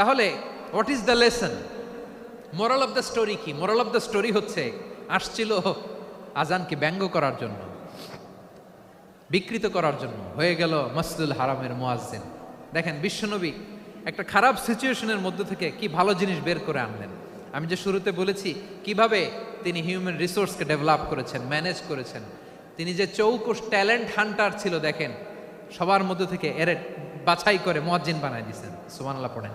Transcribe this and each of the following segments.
তাহলে what is the lesson moral of the story কি? Moral of the story হচ্ছে, আসছিল আজানকে ব্যঙ্গ করার জন্য, বিকৃত করার জন্য, হয়ে গেল মসজিদুল হারামের মোয়াজ্জিন। দেখেন, বিশ্বনবী একটা খারাপ সিচুয়েশনের মধ্যে থেকে কি ভালো জিনিস বের করে আনলেন। আমি যে শুরুতে বলেছি, কীভাবে তিনি হিউম্যান রিসোর্সকে ডেভেলপ করেছেন, ম্যানেজ করেছেন। তিনি যে চৌকুশ ট্যালেন্ট হান্টার ছিল, দেখেন, সবার মধ্যে থেকে এর বাছাই করে মোয়াজ্জিন বানাই দিয়েছেন। সুমানাল্লাহ পড়েন।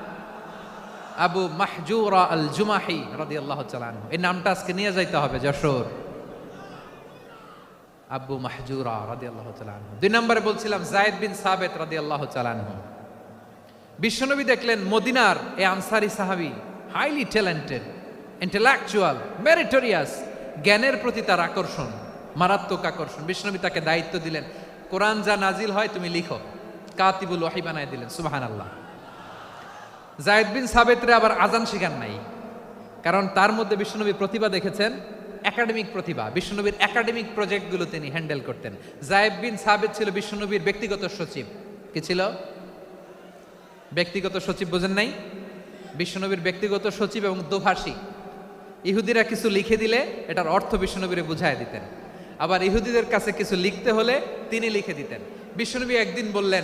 আবু মাহজুরা আল জুমাহি রাদি আল্লাহ চালানহু এই নামটা আজকে নিয়ে যাইতে হবে, যশোর। আবু মাহজুরা রাদি আল্লাহ চালানহু দুই নম্বরে বলছিলাম, জায়েদ বিন সাবেত রাদি আল্লাহ চালানহু বিশ্বনবী দেখলেন মদিনার এ আনসারি সাহাবি হাইলি ট্যালেন্টেড, ইন্টেলেকচুয়াল, মেরিটোরিয়াস, জ্ঞানের প্রতি তার আকর্ষণ, মারাত্মক আকর্ষণ। বিশ্বনবী তাকে দায়িত্ব দিলেন, কোরআন যা নাজিল হয় তুমি লিখো। কাতিবুল ওয়াহি বানায় দিলেন সুবাহান আল্লাহ জায়দ বিন সাবেতরে আবার আজান শিখান নাই। কারণ তার মধ্যে বিশ্বনবী প্রতিভা দেখেছেন, একাডেমিক প্রতিভা, বিশ্বনবীর একাডেমিক প্রজেক্টগুলো তিনি হ্যান্ডেল করতেন। জায়েদ বিন সাবেত ছিল বিশ্বনবীর ব্যক্তিগত সচিব। কি ছিল? ব্যক্তিগত সচিব বোঝেন নাই? বিশ্বনবীর ব্যক্তিগত সচিব এবং দোভাষী। ইহুদিরা কিছু লিখে দিলে এটার অর্থ বিশ্বনবীরে বুঝায় দিতেন। আবার ইহুদিদের কাছে কিছু লিখতে হলে তিনি লিখে দিতেন। বিশ্বনবী একদিন বললেন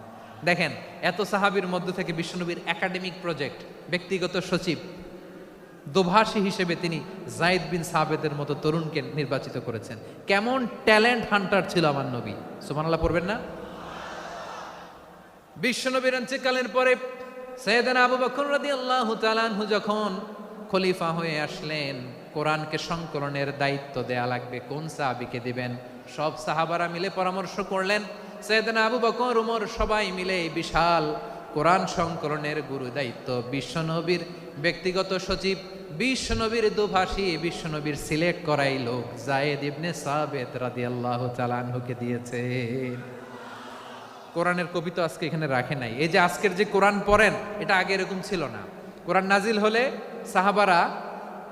দেখেন, এত সাহাবীর মধ্য থেকে বিশ্বনবীর একাডেমিক প্রজেক্ট ব্যক্তিগত সচিব, দোভাষী হিসেবে তিনি জায়েদ বিন সাবেদের মতো তরুণকে নির্বাচিত করেছেন। কেমন ট্যালেন্ট হান্টার ছিল আমার নবী। সুবহানাল্লাহ পড়বেন না? বিশ্বনবীর অঞ্চকালের পরে সৈয়দান আবু বকর রাদিয়াল্লাহু তাআলাহু যখন খলিফা হয়ে আসলেন, কোরআনকে সংকলনের দায়িত্ব দেয়া লাগবে, কোন সাহাবিকে দিবেন? সব সাহাবারা মিলে পরামর্শ করলেন সৈয়দান আবু বকর, উমর সবাই মিলে বিশাল কোরআন সংকলনের গুরু দায়িত্ব। বিশ্বনবীর ব্যক্তিগত সচিব বিশ্বনবীর দুভাষী বিশ্বনবীর সিলেক্ট করাই লোক জায়েদ ইবনে সাবেত রাদিয়াল্লাহু তাআলা আনহুকে দিয়েছে। কোরআনের কবি তো আজকে এখানে রাখে নাই। এই যে আজকের যে কোরআন পড়েন, এটা আগে এরকম ছিল না। কোরআন নাজিল হলে সাহাবারা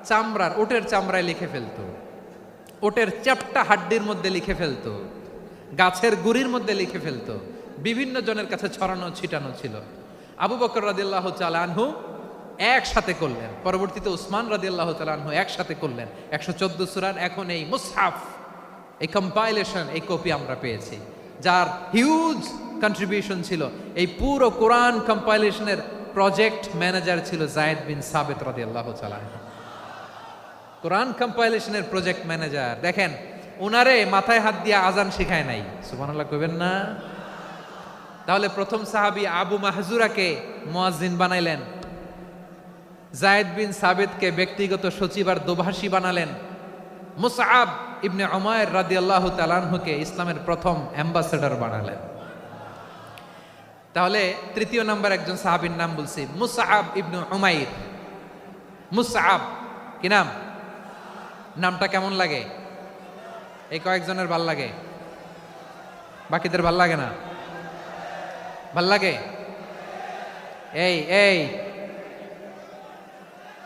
চামড়ার, ওটের চামড়ায় লিখে ফেলতো। ওটের চ্যাপটা হাড্ডির মধ্যে লিখে ফেলতো। গাছের গুড়ির মধ্যে লিখে ফেলতো। বিভিন্ন জনের কাছে ছড়ানো, ছিটানো ছিল। আবু বকর রাদিল্লাহ আনহু একসাথে করলেন। পরবর্তীতে উসমান রাদিল্লাহ চালানহু একসাথে করলেন। একশো চোদ্দ সুরার এখন এই মুসহাফ, এই কম্পাইলেশন এই কপি আমরা পেয়েছি। যার হিউজ কন্ট্রিবিউশন ছিল। এই পুরো কোরআন কম্পাইলেশনের প্রজেক্ট ম্যানেজার ছিল জায়েদ বিন সাবেত রাদিয়াল্লাহু তাআলা আনহু। কোরআন কম্পাইলেশনের প্রজেক্ট ম্যানেজার দেখেন উনারে মাথায় হাত দিয়ে আজান শেখায় নাই। সুবহানাল্লাহ কইবেন না। তাহলে প্রথম সাহাবী আবু মাহজুরাকে মোয়াজিন বানাইলেন। জায়েদ বিন সাবেদকে ব্যক্তিগত সচিব আর দোভাষী বানালেন। মুসআব ইবনে উমায়ের রাদিয়াল্লাহু তাআলাহুকে ইসলামের প্রথম অ্যাম্বাসেডর বানালেন। তাহলে তৃতীয় নাম্বার একজন সাহাবীর নাম বলছি, মুসআব ইবনে উমাইর। মুসআব, কি নাম? নামটা কেমন লাগে? এই কয়েকজনের ভালো লাগে। বাকিদের ভালো লাগে না? ভালো লাগে? এই এই।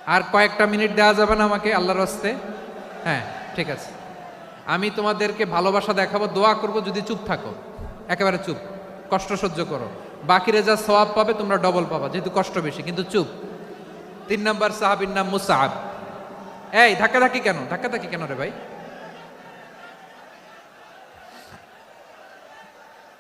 আর কয়েকটা মিনিট দেওয়া যাবে না আমাকে আল্লাহর রাস্তে হ্যাঁ ঠিক আছে। আমি তোমাদেরকে ভালোবাসা দেখাবো, দোয়া করব, যদি চুপ থাকো। একেবারে চুপ। কষ্ট সহ্য করো। বাকিরে যা সওয়াব পাবে, তোমরা ডবল পাবা, যেহেতু কষ্ট বেশি, কিন্তু চুপ। তিন নম্বর সাহাবির নাম মুসাহাব এই ধাক্কা ধাক্কি কেন? ধাক্কা ধাক্কি কেন রে ভাই?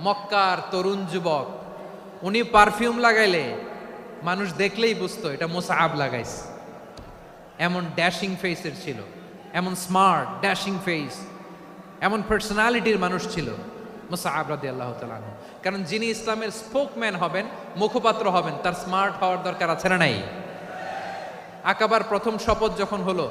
মক্কার তরুণ যুবক, উনি পারফিউম লাগাইলে মানুষ দেখলেই বুঝতো, এটা মুসাহাব লাগাইস এমন ড্যাশিং ফেসের ছিল, এমন স্মার্ট ড্যাশিং ফেস এমন পার্সোনালিটির মানুষ ছিল মুসাহাব রাদি আল্লাহ তালু কারণ যিনি ইসলামের স্পোকম্যান হবেন, মুখপাত্র হবেন, তার স্মার্ট হওয়ার দরকার আছে না নাই? আকাবার প্রথম শপথ যখন হলো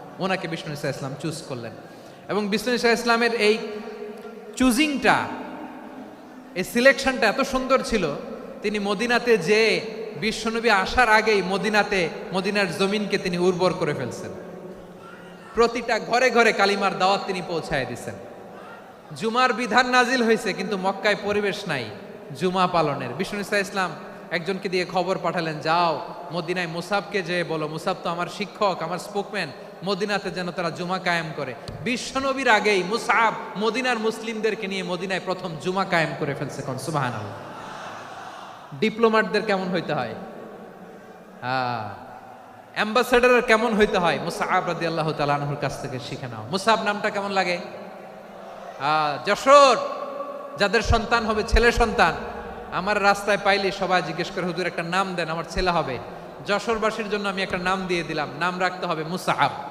ওনাকে বিষ্ণু ইসা ইসলাম চুজ করলেন। এবং বিষ্ণু ইসা ইসলামের এই চুজিংটা এই সিলেকশনটা এত সুন্দর ছিল, তিনি মদিনাতে যে বিশ্বনবী আসার আগেই মদিনাতে, মদিনার জমিনকে তিনি উর্বর করে ফেলছেন। প্রতিটা ঘরে ঘরে কালিমার দাওয়াত তিনি পৌঁছায় দিচ্ছেন জুমার বিধান নাজিল হয়েছে, কিন্তু মক্কায় পরিবেশ নাই, জুমা পালনের। বিষ্ণু ইসা ইসলাম একজনকে দিয়ে খবর পাঠালেন, যাও, মদিনায় মুসাবকে যে বলো, মুসাব তো আমার শিক্ষক, আমার স্পোকম্যান মদিনাতে যেন তারা জুমা কায়েম করে। বিশ্বনবীর আগেই মুসাব মদিনার মুসলিমদেরকে নিয়ে মদিনায় প্রথম জুমা কায়েম করে ফেলছে কোন সুবাহান ডিপ্লোমাটদের কেমন হইতে হয়? হ্যাঁ। অ্যাম্বাসেডারের কেমন হইতে হয়? মুসাহাব রাদি আল্লাহ তালাহুর কাছ থেকে শিখে নাও। মুসাব নামটা কেমন লাগে? আহ, যশোর। যাদের সন্তান হবে ছেলে সন্তান। আমার রাস্তায় পাইলে সবাই জিজ্ঞেস করে হুজুর একটা নাম দেন আমার ছেলে হবে। যশোরবাসীর জন্য আমি একটা নাম দিয়ে দিলাম। নাম রাখতে হবে মুসাহাব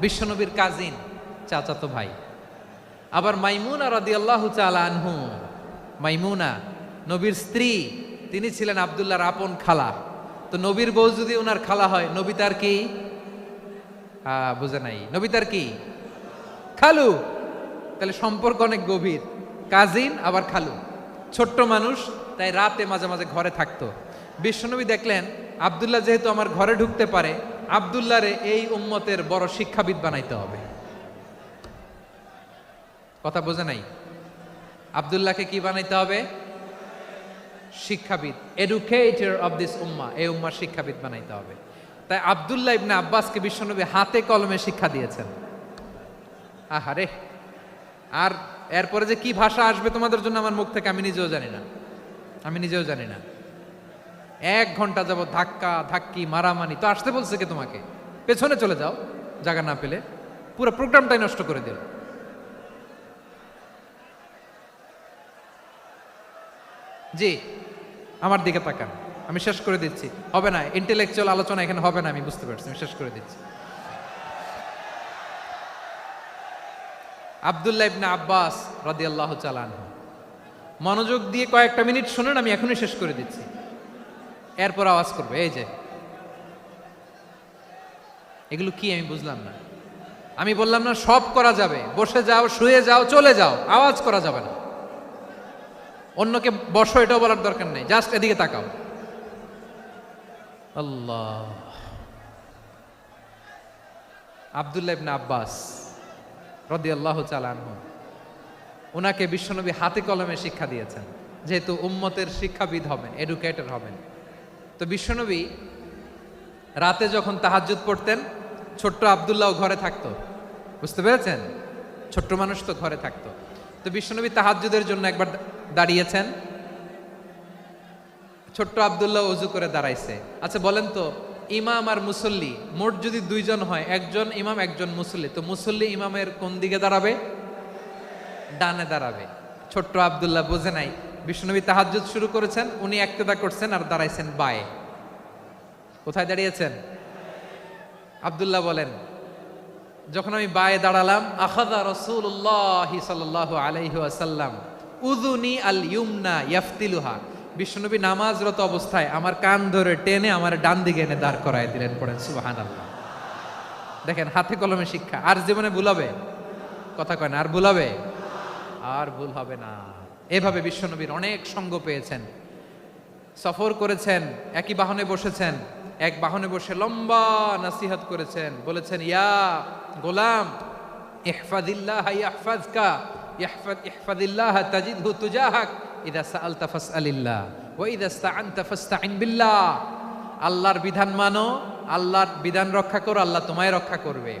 বিশ্বনবীর কাজিন চাচাতো ভাই। আবার মাইমুনা রাদি আল্লাহ চালানহু মাইমুনা, নবীর স্ত্রী, তিনি ছিলেন আবদুল্লাহর আপন খালা। তো নবীর বউ যদি ওনার খালা হয়, নবী তার কি? বুঝে নাই। নবী তার কি? খালু। তাহলে সম্পর্ক অনেক গভীর। কাজিন আবার খালু। ছোট্ট মানুষ, তাই রাতে মাঝে মাঝে ঘরে থাকতো। বিশ্বনবী দেখলেন, আবদুল্লাহ যেহেতু আমার ঘরে ঢুকতে পারে আবদুল্লাহরে এই উম্মতের বড় শিক্ষাবিদ বানাইতে হবে। কথা বোঝে নাই? আবদুল্লাহকে কি বানাইতে হবে? শিক্ষাবিদ। এডুকেটর অব দিস উম্মা, এই উম্মার শিক্ষাবিদ বানাইতে হবে। তাই আবদুল্লাহ ইবনে আব্বাসকে বিশ্বনবী হাতে কলমে শিক্ষা দিয়েছেন। আহারে আর এরপরে যে কি ভাষা আসবে তোমাদের জন্য আমার মুখ থেকে আমি নিজেও জানি না। আমি নিজেও জানি না। এক ঘণ্টা যাব ধাক্কা, ধাক্কি, মারামারি। তো আসতে বলছে কে তোমাকে? পেছনে চলে যাও, জায়গা না পেলে। পুরো প্রোগ্রামটাই নষ্ট করে দিল। জি, আমার দিকে তাকান। আমি শেষ করে দিচ্ছি। হবে না ইন্টেলেকচুয়াল আলোচনা এখানে হবে না, আমি বুঝতে পারছি। আমি শেষ করে দিচ্ছি। আবদুল্লাহ ইবনে আব্বাস রাদিয়াল্লাহু চালান মনোযোগ দিয়ে কয়েকটা মিনিট শুনুন, আমি এখনই শেষ করে দিচ্ছি। এরপর আওয়াজ করবে, এই যে। এগুলো কি আমি বুঝলাম না। আমি বললাম না, সব করা যাবে। বসে যাও, শুয়ে যাও, চলে যাও। আওয়াজ করা যাবে না। অন্যকে বসো, এটাও বলার দরকার নেই। জাস্ট এদিকে তাকাও। আল্লাহ। আবদুল্লাহ ইবনে আব্বাস রদি আল্লাহ চালানহ ওনাকে বিশ্বনবী হাতে কলমে শিক্ষা দিয়েছেন। যেহেতু উম্মতের শিক্ষাবিদ হবেন এডুকেটর হবেন। তো বিশ্বনবী রাতে যখন তাহাজ্জুদ পড়তেন, ছোট্ট আবদুল্লাহ ঘরে থাকতো। বুঝতে পেরেছেন? ছোট্ট মানুষ তো ঘরে থাকতো। তো বিশ্বনবী তাহাজ্জুদের জন্য একবার দাঁড়িয়েছেন। ছোট্ট আবদুল্লাহ অজু করে দাঁড়াইছে। আচ্ছা বলেন তো, ইমাম আর মুসল্লি, মোট যদি দুইজন হয়, একজন ইমাম, একজন মুসল্লি, তো মুসল্লি ইমামের কোন দিকে দাঁড়াবে? ডানে দাঁড়াবে। ছোট্ট আবদুল্লাহ বোঝে নাই বিষ্ণুনবী তাহাজ্জুদ শুরু করেছেন, উনি একতেদা করছেন আর দাঁড়াইছেন বায়ে। কোথায় দাঁড়িয়েছেন? আবদুল্লাহ বলেন, যখন আমি বায়ে দাঁড়ালাম আখাদা রসুল্লাহ সাল্লাহ আলাইহি আসাল্লাম উদুনি আল ইউমনা ইয়াফতিলুহা। বিশ্বনবী নামাজরত অবস্থায় আমার কান ধরে টেনে আমার ডান দিকে এনে দাঁড় করায় দিলেন পড়েন সুবাহান আল্লাহ দেখেন, হাতে কলমে শিক্ষা। আর জীবনে ভুলাবে কথা কয় না, আর ভুলাবে আর ভুল হবে না। এভাবে বিশ্বনবীর অনেক সঙ্গ পেয়েছেন। সফর করেছেন, একই বাহনে বসেছেন, এক বাহনে বসে লম্বা নাসিহাত করেছেন, বলেছেন, ইয়া গোলাম, ইহফাদিল্লাহ বিল্লাহ। আল্লাহর বিধান মানো, আল্লাহর বিধান রক্ষা করো, আল্লাহ তোমায় রক্ষা করবে।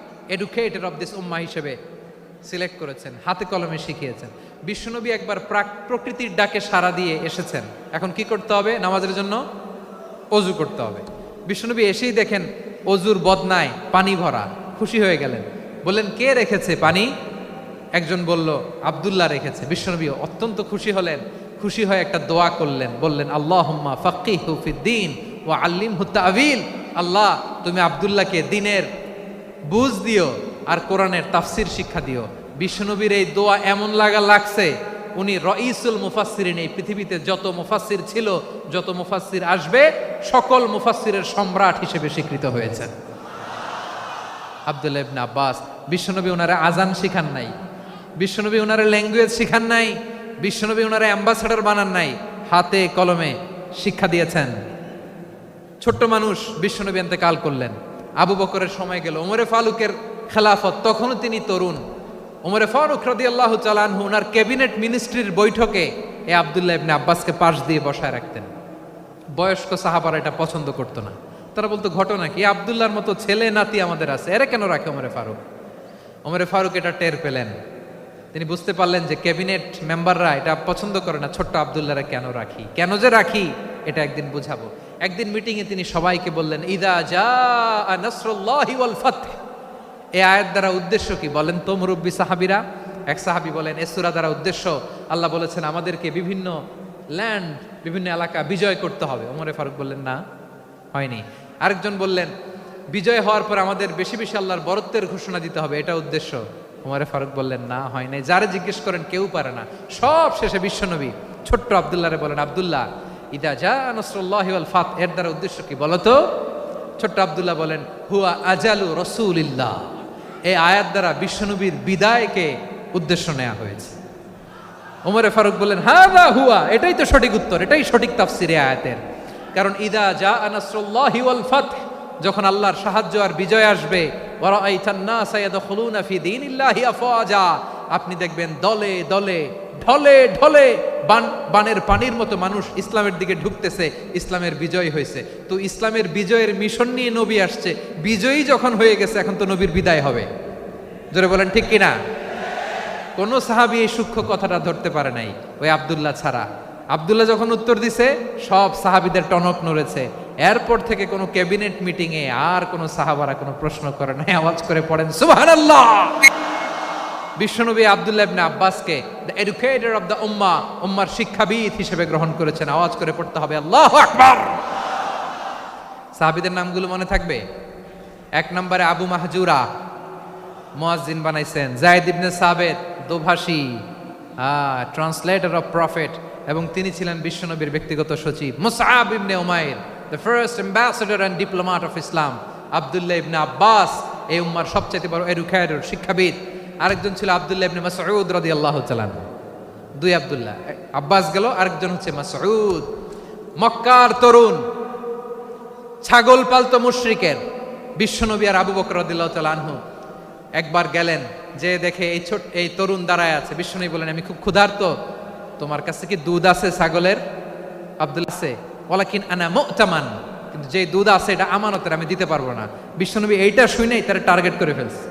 এডুকেটর অফ দিস উম্মা হিসেবে সিলেক্ট করেছেন, হাতে কলমে শিখিয়েছেন। বিশ্বনবী একবার প্রাক- প্রকৃতির ডাকে সাড়া দিয়ে এসেছেন। এখন কি করতে হবে? নামাজের জন্য অজু করতে হবে। বিশ্বনবী এসেই দেখেন অজুর বদনায় পানি ভরা, খুশি হয়ে গেলেন। বললেন, কে রেখেছে পানি? একজন বলল, আব্দুল্লাহ রেখেছে। বিশ্বনবী অত্যন্ত খুশি হলেন, খুশি হয়ে একটা দোয়া করলেন। বললেন আল্লাহ ফাকি হুফিদ্দিন ও আল্লিম হুত্তা আবিল আল্লাহ, তুমি আব্দুল্লাহকে দিনের বুঝ দিও আর কোরআনের তাফসির শিক্ষা দিও। বিশ্বনবীর এই দোয়া এমন লাগা লাগছে, উনি রঈসুল মুফাসসিরিন, এই পৃথিবীতে যত মুফাসসির ছিল, যত মুফাসসির আসবে, সকল মুফাসসিরের সম্রাট হিসেবে স্বীকৃত হয়েছেন। আব্দুল্লাহ ইবনে আব্বাস, বিশ্বনবী ওনারা আজান শিখান নাই, বিশ্বনবী ওনারা ল্যাঙ্গুয়েজ শিখান নাই, বিশ্বনবী ওনারা অ্যাম্বাসাডার বানান নাই, হাতে কলমে শিক্ষা দিয়েছেন। ছোট্ট মানুষ বিশ্বনবী কাল করলেন। আবু বকরের সময় গেল। ওমরে ফালুকের খেলাফত, তখনও তিনি তরুণ। ওমরে ফারুক রদি আল্লাহ চালানহু ওনার ক্যাবিনেট মিনিস্ট্রির বৈঠকে এ আবদুল্লাহ ইবনে আব্বাসকে পাশ দিয়ে বসায় রাখতেন। বয়স্ক সাহাবারা এটা পছন্দ করতো না। তারা বলতো, ঘটনা কি? আবদুল্লাহর মতো ছেলে নাতি আমাদের আছে। এরা কেন রাখে ওমরে ফারুক? ওমরে ফারুক এটা টের পেলেন। তিনি বুঝতে পারলেন যে ক্যাবিনেট মেম্বাররা এটা পছন্দ করে না, ছোট্ট আবদুল্লাহরা কেন রাখি? কেন যে রাখি? এটা একদিন বুঝাবো। একদিন মিটিংয়ে তিনি সবাইকে বললেন, ইদা যা ওয়াল ফাতহ। এই দ্বারা উদ্দেশ্য কি বলেন তো মুরব্বী সাহাবিরা? এক সাহাবি বলেন এসুরা দ্বারা উদ্দেশ্য, আল্লাহ বলেছেন আমাদেরকে বিভিন্ন ল্যান্ড বিভিন্ন এলাকা বিজয় করতে হবে। ওমরে ফারুক বললেন, না, হয়নি। আরেকজন বললেন, বিজয় হওয়ার পর আমাদের বেশি বেশি আল্লাহর বরত্বের ঘোষণা দিতে হবে, এটা উদ্দেশ্য। ওমরে ফারুক বললেন, না হয় নাই যারে জিজ্ঞেস করেন, কেউ পারে না? সব শেষে বিশ্বনবী, ছোট্ট আবদুল্লাহরে বলেন, আবদুল্লাহ ইদা যা নসরুল্লাহ ওয়াল ফাত, এর দ্বারা উদ্দেশ্য কি বলতো? ছোট্ট আবদুল্লাহ বলেন, হুয়া আজালু রসুলিল্লাহ। এই আয়াত দ্বারা বিশ্বনবীর বিদায়কে উদ্দেশ্য নেওয়া হয়েছে। ওমরে ফারুক বললেন হ্যাঁ হুয়া, এটাই তো সঠিক উত্তর, এটাই সঠিক তাফসিরে আয়াতের। কারণ ইদা যা আনাসরুল্লাহি ওয়াল ফাত, যখন আল্লাহর সাহায্য আর বিজয় আসবে, ওয়ারাআইতান নাসা ইয়াদখুলুনা ফি দীনিল্লাহি আফওয়াজা, আপনি দেখবেন দলে দলে ঢলে ঢলে বান, বানের পানির মতো মানুষ ইসলামের দিকে ঢুকতেছে, ইসলামের বিজয় হয়েছে। তো ইসলামের বিজয়ের মিশন নিয়ে নবী আসছে। বিজয়ী যখন হয়ে গেছে, এখন তো নবীর বিদায় হবে। জোরে বলেন, ঠিক কিনা? কোনো সাহাবি এই সূক্ষ্ম কথাটা ধরতে পারে নাই, ওই আবদুল্লাহ ছাড়া। আবদুল্লাহ যখন উত্তর দিছে, সব সাহাবিদের টনক নড়েছে। এরপর থেকে কোনো ক্যাবিনেট মিটিংয়ে আর কোনো সাহাবারা কোনো প্রশ্ন করে নাই। আওয়াজ করে পড়েন, সুবহানাল্লাহ! বিশ্বনবী আবদুল্লাহ আব্বাসকে দ্য এডুকেটর অফ দ্য উম্মা উম্মার শিক্ষাবিদ হিসেবে গ্রহণ করেছেন। আওয়াজ করে পড়তে হবে, আল্লাহ আকবার। সাহাবিদের নামগুলো মনে থাকবে? এক নম্বরে আবু মাহজুরা, মুয়াজ্জিন বানাইছেন। জায়েদ ইবনে সাবেদ দোভাষী ট্রান্সলেটর অফ প্রফেট এবং তিনি ছিলেন বিশ্বনবীর ব্যক্তিগত সচিব। মুসআব ইবনে Umair the first ambassador and diplomat of Islam Abdullah ইবনে আব্বাস, এই উম্মার সবচেয়ে বড় এডুকেটর শিক্ষাবিদ। আরেকজন ছিল আবদুল্লাহ ইবনে মাসউদ রাদিয়াল্লাহু তাআলা দুই আবদুল্লাহ। আব্বাস গেল, আরেকজন হচ্ছে মাসউদ। মক্কার তরুণ, ছাগল পালতো মুশরিকের। বিশ্বনবী আর আবু বকর রাদিয়াল্লাহু তাআলা আনহু একবার গেলেন, যে দেখে এই ছোট, এই তরুণ দাঁড়ায় আছে। বিশ্বনবী বলেন আমি খুব ক্ষুধার্ত। তোমার কাছে কি দুধ আছে ছাগলের? আব্দুল আছে ওলাকিন আনা মুতামান। কিন্তু যে দুধ আছে, এটা আমানতের, আমি দিতে পারব না। বিশ্বনবী এইটা শুনেই তারা টার্গেট করে ফেলছে।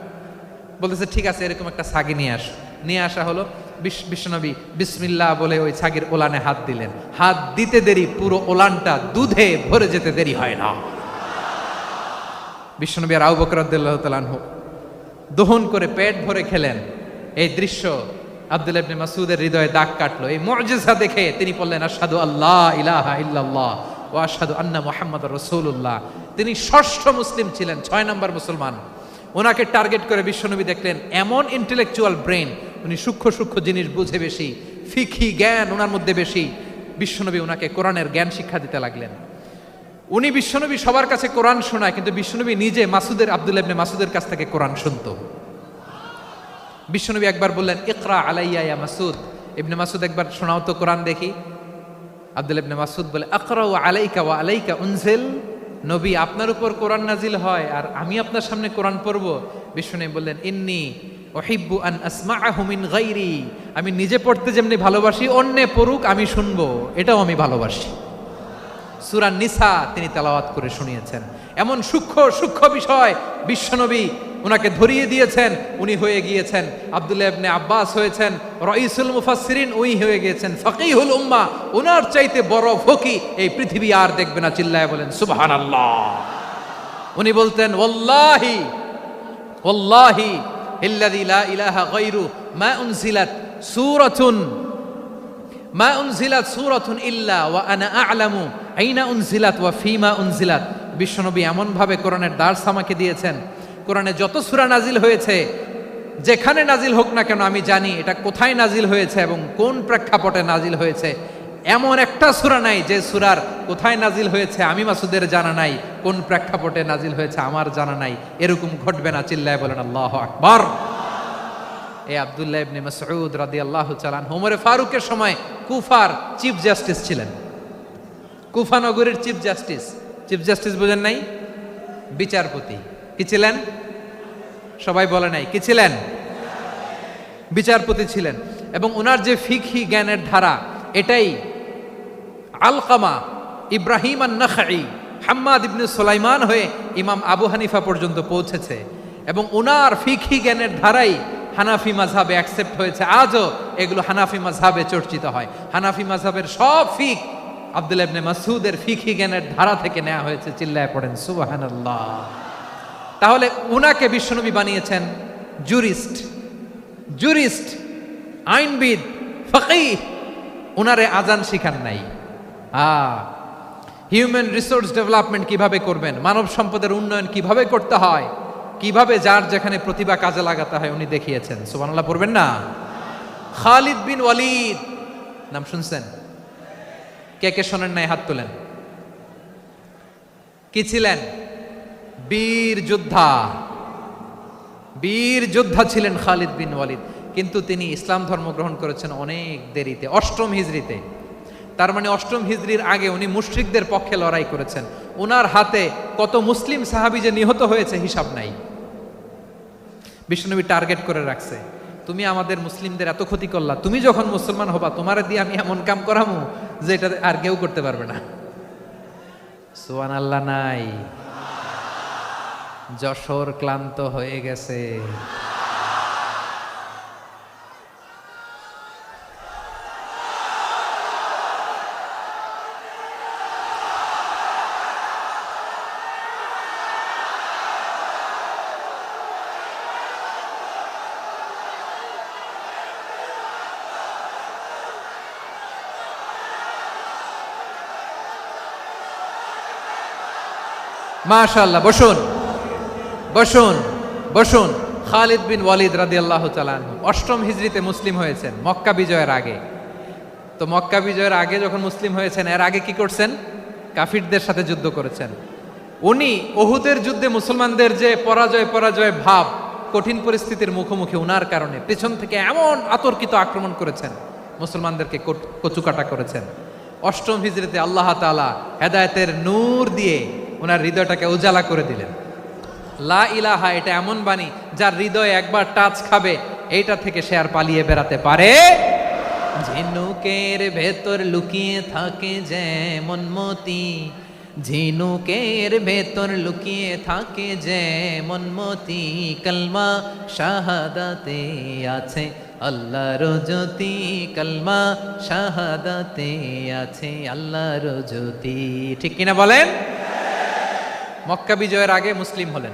বলতেছে, ঠিক আছে, এরকম একটা ছাগি নিয়ে আস। নিয়ে আসা হলো বিশ- বিশ্বনবী বিসমিল্লাহ বলে ওই ছাগির ওলানে হাত দিলেন। হাত দিতে দেরি, পুরো ওলানটা দুধে ভরে যেতে দেরি হয় না। বিশ্বনবী আর আবু বকর রাদিয়াল্লাহু দহন করে পেট ভরে খেলেন। এই দৃশ্য আব্দুল ইবনে মাসুদের হৃদয়ে দাগ কাটলো। এই মুজিজা দেখে তিনি বললেন, আশহাদু আল্লাহ ইলাহা ইল্লাল্লাহ ও আশহাদু আন্না মুহাম্মাদুর রাসূলুল্লাহ। তিনি ষষ্ঠ মুসলিম ছিলেন, ছয় নম্বর মুসলমান। ওনাকে টার্গেট করে বিশ্বনবী দেখলেন, এমন ইন্টেলেকচুয়াল ব্রেন উনি সূক্ষ্ম সূক্ষ্ম জিনিস বুঝে বেশি ফিকি জ্ঞান ওনার মধ্যে বেশি। বিশ্বনবী ওনাকে কোরআনের জ্ঞান শিক্ষা দিতে লাগলেন। উনি বিশ্বনবী সবার কাছে কোরআন শোনায়, কিন্তু বিশ্বনবী নিজে মাসুদের আব্দুল ইবনে মাসুদের কাছ থেকে কোরআন শুনতো। বিশ্বনবী একবার বললেন, ইকরা আলাইয়া ইয়া মাসুদ। ইবনে মাসুদ একবার, শোনাও তো কোরআন দেখি। আব্দুল ইবনে মাসুদ বলে আকরা ওয়া আলাইকা ওয়া আলাইকা উনজিল। নবী আপনার উপর কোরআন নাজিল হয় আর আমি আপনার সামনে কোরআন পড়ব। বিশ্বনবী বললেন, ইন্নি ওহিব্বু আন আসমা আহমিন গাইরি আমি নিজে পড়তে যেমনি ভালোবাসি, অন্যে পড়ুক, আমি শুনব। এটাও আমি ভালোবাসি। সুরান নিসা তিনি তেলাওয়াত করে শুনিয়েছেন। এমন সূক্ষ্ম সূক্ষ্ম বিষয় বিশ্বনবী ওনাকে ধরিয়ে দিয়েছেন, উনি হয়ে গিয়েছেন। আব্দুল্লাহ ইবনে আব্বাস হয়েছেন, রইসুল মুফাসসিরিন উই হয়ে গিয়েছেন, ফকিহুল উম্মাহ ওনার চাইতে বড় ফকি এই পৃথিবী আর দেখবে না, চিল্লায় বলেন, সুবহানাল্লাহ। উনি বলতেন, ওয়াল্লাহি ওয়াল্লাহি ইল্লাযী লা ইলাহা গায়রু, মা উনজিলাত সূরাতুন, মা উনজিলাত সূরাতুন ইল্লা ওয়া আনা আ'লামু, আইনা উনজিলাত ওয়া ফিমা উনজিলাত। বিশ্বনবী এমন ভাবে কোরআনের দার্স আমাকে দিয়েছেন কোরআনে যত সূরা নাজিল হয়েছে, যেখানে নাজিল হোক না কেন আমি জানি এটা কোথায় নাজিল হয়েছে এবং কোন প্রেক্ষাপটে নাজিল হয়েছে। এমন একটা সূরা নাই যে সুরার কোথায় নাজিল হয়েছে আমি মাসুদের জানা নাই, কোন প্রেক্ষাপটে নাজিল হয়েছে আমার জানা নাই, এরকম ঘটবে না, চিল্লায় বলেন, আল্লাহু আকবার। এ আব্দুল্লাহ ইবনে মাসউদ রাদিয়াল্লাহু আনহু, ওমরে ফারুকের সময় কুফার চিফ জাস্টিস ছিলেন। কুফা কুফানগরের চিফ জাস্টিস। চিফ জাস্টিস বোঝেন নাই? বিচারপতি। কি ছিলেন? সবাই বলে নাই, কি ছিলেন? বিচারপতি ছিলেন। এবং ওনার যে ফিকহি জ্ঞানের ধারা, এটাই আলকামা ইব্রাহিম নখাই হাম্মাদ ইবনে সুলাইমান হয়ে ইমাম আবু হানিফা পর্যন্ত পৌঁছেছে। এবং ওনার ফিকহি জ্ঞানের ধারাই হানাফি মাঝহাবে অ্যাকসেপ্ট হয়েছে। আজও এগুলো হানাফি মাঝহাবে চর্চিত হয়। হানাফি মাঝহাবের সব ফিক আব্দুল ইবনে মাসুদের ফিকহি জ্ঞানের ধারা থেকে নেওয়া হয়েছে। চিল্লায় পড়েন, সুবহানাল্লাহ। তাহলে উনাকে বিশ্বনবী বানিয়েছেন জুরিস্ট। জুরিস্ট, আইনবিদ ফকি উনারে আজান শিখান নাই। আ, হিউম্যান রিসোর্স ডেভেলপমেন্ট কীভাবে করবেন, মানব সম্পদের উন্নয়ন কীভাবে করতে হয়, কীভাবে যার যেখানে প্রতিভা কাজে লাগাতে হয় উনি দেখিয়েছেন। সুবহানাল্লাহ পড়বেন না? খালিদ বিন ওয়ালিদ, নাম শুনছেন? কে কে শোনেন নাই হাত তোলেন? কি ছিলেন? বীর যোদ্ধা। বীর যোদ্ধা ছিলেন খালিদ বিন ওয়ালিদ। কিন্তু তিনি ইসলাম ধর্ম গ্রহণ করেছেন অনেক দেরিতে, অষ্টম হিজড়িতে তার মানে অষ্টম হিজড়ির আগে উনি মুশরিকদের পক্ষে লড়াই করেছেন। ওনার হাতে কত মুসলিম সাহাবি যে নিহত হয়েছে হিসাব নাই। বিষ্ণুনবী টার্গেট করে রাখছে, তুমি আমাদের মুসলিমদের এত ক্ষতি করলা, তুমি যখন মুসলমান হবা, তোমারে দিয়ে আমি এমন কাম করামু যে এটা আর কেউ করতে পারবে না। সোয়ান আল্লাহ নাই। যশোর ক্লান্ত হয়ে গেছে। মাশাল্লাহ বসুন। বসুন বসুন। খালিদ বিন ওয়ালিদ রাদি আল্লাহ চালান অষ্টম হিজড়িতে মুসলিম হয়েছেন, মক্কা বিজয়ের আগে। তো মক্কা বিজয়ের আগে যখন মুসলিম হয়েছেন, এর আগে কি করছেন? কাফিরদের সাথে যুদ্ধ করেছেন। উনি ওহুদের যুদ্ধে মুসলমানদের যে পরাজয় পরাজয় ভাব, কঠিন পরিস্থিতির মুখোমুখি উনার কারণে পেছন থেকে এমন আতর্কিত আক্রমণ করেছেন, মুসলমানদেরকে কচুকাটা করেছেন। অষ্টম হিজড়িতে আল্লাহ তাআলা হেদায়তের নূর দিয়ে ওনার হৃদয়টাকে উজালা করে দিলেন। লা ইলাহা, এটা এমন বাণী যার হৃদয় একবার টাচ খাবে, এইটা থেকে সে আর পালিয়ে বেড়াতে পারে। ঝিনুকের ভেতর লুকিয়ে থাকে যেমন মতি, ঝিনুকের ভেতর লুকিয়ে থাকে যেমন মতি। কলমা শাহাদাতে আছে, আল্লাহর জ্যোতি। কলমা শাহাদাতে আছে, আল্লাহর জ্যোতি। ঠিক কিনা বলেন? মক্কা বিজয়ের আগে মুসলিম হলেন।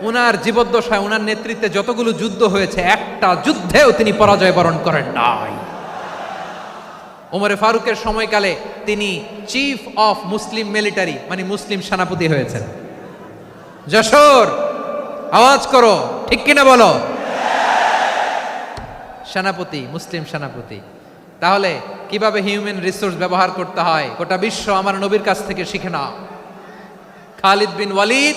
ওনার জীবদ্দশায় ওনার নেতৃত্বে যতগুলো যুদ্ধ হয়েছে, একটা যুদ্ধেও তিনি পরাজয় বরণ করেন নাই। ওমরে ফারুকের সময়কালে তিনি চিফ অফ মুসলিম মিলিটারি মানে মুসলিম সেনাপতি হয়েছেন। যশোর, আওয়াজ করো, ঠিক কিনা বলো? সেনাপতি, মুসলিম সেনাপতি। তাহলে কীভাবে হিউম্যান রিসোর্স ব্যবহার করতে হয়? গোটা বিশ্ব আমার নবীর কাছ থেকে শিখে নাও। খালিদ বিন ওয়ালিদ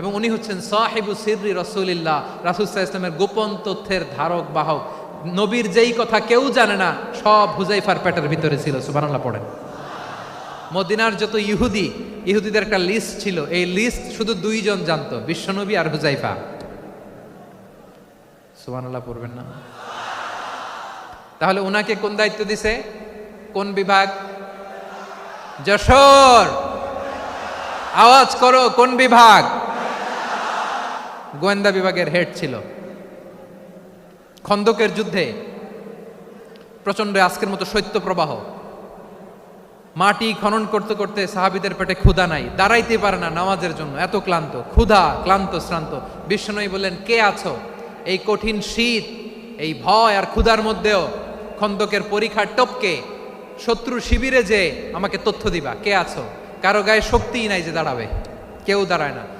এবং উনি হচ্ছেন সাহেবু সিররি রসুলিল্লাহ। রাসুসাহ ইসলামের গোপন তথ্যের ধারক, বাহক। নবীর যেই কথা কেউ জানে না, সব হুজাইফার পেটের ভিতরে ছিল, সুবহানাল্লাহ পড়েন। মদিনার যত ইহুদি, ইহুদিদের একটা লিস্ট ছিল। এই লিস্ট শুধু দুইজন জানতো, বিশ্বনবী আর হুজাইফা। সুবহানাল্লাহ পড়বেন না। তাহলে ওনাকে কোন দায়িত্ব দিছে? কোন বিভাগ? যশোর! আওয়াজ করো, কোন বিভাগ? গোয়েন্দা বিভাগের হেড ছিল। খন্দকের যুদ্ধে প্রচণ্ড আজকের মতো শৈত্য প্রবাহ মাটি খনন করতে করতে সাহাবিদের পেটে ক্ষুধা নাই। দাঁড়াইতে পারে না নামাজের জন্য। এত ক্লান্ত। ক্ষুধা, ক্লান্ত, শ্রান্ত। বিষ্ণনই বললেন, কে আছো? এই কঠিন শীত, এই ভয় আর ক্ষুধার মধ্যেও খন্দকের পরীক্ষার টপকে। শত্রু শিবিরে যে আমাকে তথ্য দিবা। কে আছো? কারও গায়ে শক্তিই নাই যে দাঁড়াবে। কেউ দাঁড়ায় না।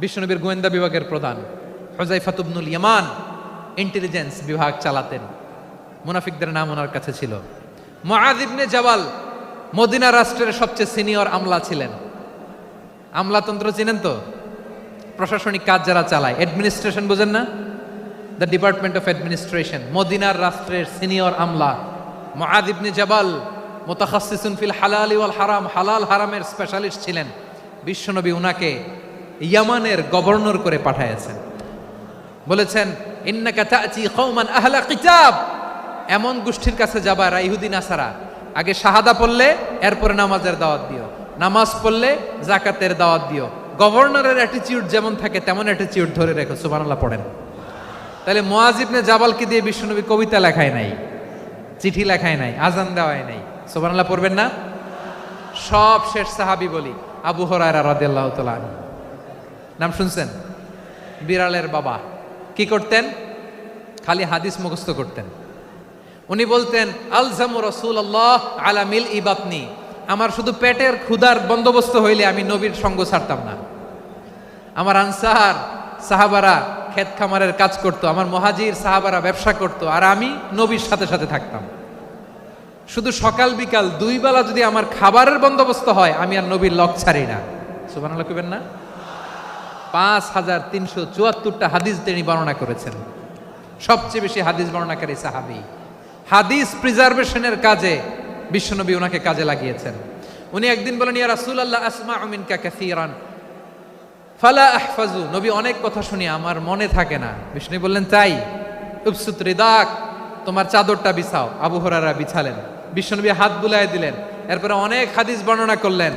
বিশ্বনবীর গোয়েন্দা বিভাগের প্রধান হজাইফাতুবনুল ইয়ামান ইন্টেলিজেন্স বিভাগ চালাতেন। মুনাফিকদের নাম ওনার কাছে ছিল। ইবনে জাবাল মদিনা রাষ্ট্রের সবচেয়ে সিনিয়র আমলা ছিলেন। আমলাতন্ত্র চিনেন তো? প্রশাসনিক কাজ যারা চালায়, অ্যাডমিনিস্ট্রেশন বোঝেন না? দ্য ডিপার্টমেন্ট অফ অ্যাডমিনিস্ট্রেশন, মদিনার রাষ্ট্রের সিনিয়র আমলা। মুআয ইবনে জাবাল মুতাখাসসিসুন ফিল হালাল ওয়াল হারাম, হালাল হারামের স্পেশালিস্ট ছিলেন। বিশ্বনবী উনাকে ইয়ামানের গভর্নর করে পাঠাইছেন বলেছেন আহলা কিতাব। এমন গোষ্ঠীর কাছে যাবা এরা ইহুদি নাসারা। আগে শাহাদা পড়লে, এরপরে নামাজের দাওয়াত দিও। নামাজ পড়লে জাকাতের দাওয়াত দিও। গভর্নরের অ্যাটিচিউড যেমন থাকে, তেমন অ্যাটিচিউড ধরে রেখো। সুবহানাল্লাহ, পড়েন। তাহলে মুয়াজিবনে জাবালকে দিয়ে বিশ্বনবী কবিতা লেখায় নাই? চিঠি লেখায় নাই? আজান দেওয়ায় নাই? সুবহানাল্লাহ, পড়বেন না? সব শেষ সাহাবি বলি, আবু হরায়রা রাদিয়াল্লাহু তাআলা। নাম শুনছেন? বিড়ালের বাবা। কি করতেন? খালি হাদিস মুখস্থ করতেন। উনি বলতেন, আলজামু রসুল্লাহ আলা মিল ইবাতনি আমার শুধু পেটের ক্ষুধার বন্দোবস্ত হইলে আমি নবীর সঙ্গ ছাড়তাম না। আমার আনসার সাহাবারা ক্ষেত খামারের কাজ করতো, আমার মহাজির সাহাবারা ব্যবসা করতো, আর আমি নবীর সাথে সাথে থাকতাম। শুধু সকাল বিকাল দুই বেলা যদি আমার খাবারের বন্দোবস্ত হয়, আমি আর নবীর লক ছাড়ি না। সুবান কইবেন না? পাঁচ হাজার তিনশো চুয়াত্তরটা হাদিস তিনি বর্ণনা করেছেন। সবচেয়ে বেশি হাদিস বর্ণনাকারী সাহাবি। হাদিস প্রিজার্ভেশনের কাজে বিশ্বনবী ওনাকে কাজে লাগিয়েছেন। উনি একদিন বলেন, ইয়া রাসূলুল্লাহ আসমা মিনকা কাসীরান। ফালা আহফাজু, নবী অনেক কথা শুনি, আমার মনে থাকে না। বিষ্ণু বললেন, তাই উপসুত রিদাক, তোমার চাদরটা বিছাও। আবু হরারা বিছালেন। বিশ্বনবী হাত বুলায় দিলেন। এরপরে অনেক হাদিস বর্ণনা করলেন।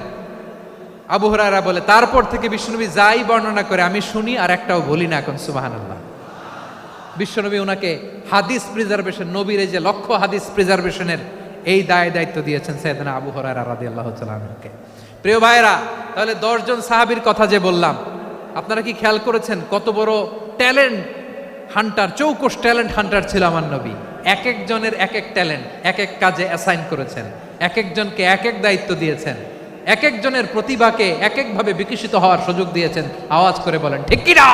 আবু হরারা বলে, তারপর থেকে বিশ্বনবী যাই বর্ণনা করে, আমি শুনি আর একটাও বলি না এখন সুবাহান আল্লাহ বিশ্বনবী ওনাকে হাদিস প্রিজার্ভেশন নবীর এই যে লক্ষ্য হাদিস প্রিজার্ভেশনের এই দায় দায়িত্ব দিয়েছেন সৈয়দনা আবু হরারা রাদিয়াল্লাহু তাআলা আনহুকে। প্রিয় ভাইরা তাহলে দশজন সাহাবীর কথা যে বললাম, আপনারা কি খেয়াল করেছেন কত বড় ট্যালেন্ট হান্টার চৌকস ট্যালেন্ট হান্টার ছিল আমার নবী? এক একজনের এক এক ট্যালেন্ট এক এক কাজে অ্যাসাইন করেছেন এক একজনকে এক এক দায়িত্ব দিয়েছেন। এক একজনের প্রতিভাকে এক একভাবে বিকশিত হওয়ার সুযোগ দিয়েছেন। আওয়াজ করে বলেন ঠিক কিনা